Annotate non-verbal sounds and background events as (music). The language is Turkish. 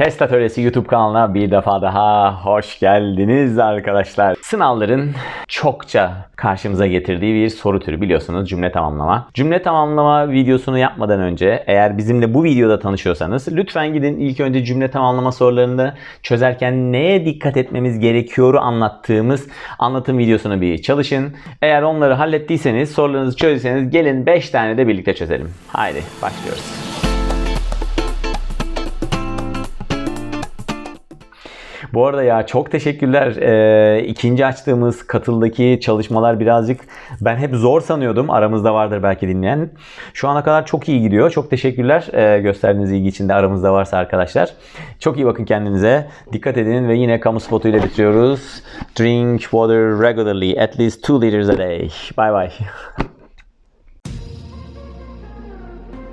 Test Atölyesi YouTube kanalına bir defa daha hoş geldiniz arkadaşlar. Sınavların çokça karşımıza getirdiği bir soru türü biliyorsunuz cümle tamamlama. Cümle tamamlama videosunu yapmadan önce eğer bizimle bu videoda tanışıyorsanız lütfen gidin ilk önce cümle tamamlama sorularını çözerken neye dikkat etmemiz gerekiyoru anlattığımız anlatım videosunu bir çalışın. Eğer onları hallettiyseniz sorularınızı çözdüyseniz gelin 5 tane de birlikte çözelim. Haydi başlıyoruz. Bu arada ya çok teşekkürler. Ee, ikinci açtığımız katıldaki çalışmalar birazcık ben hep zor sanıyordum. Aramızda vardır belki dinleyen. Şu ana kadar çok iyi gidiyor. Çok teşekkürler ee, gösterdiğiniz ilgi için de aramızda varsa arkadaşlar. Çok iyi bakın kendinize. Dikkat edin ve yine kamu spotuyla bitiriyoruz. Drink water regularly at least 2 liters a day. Bye bye. (laughs)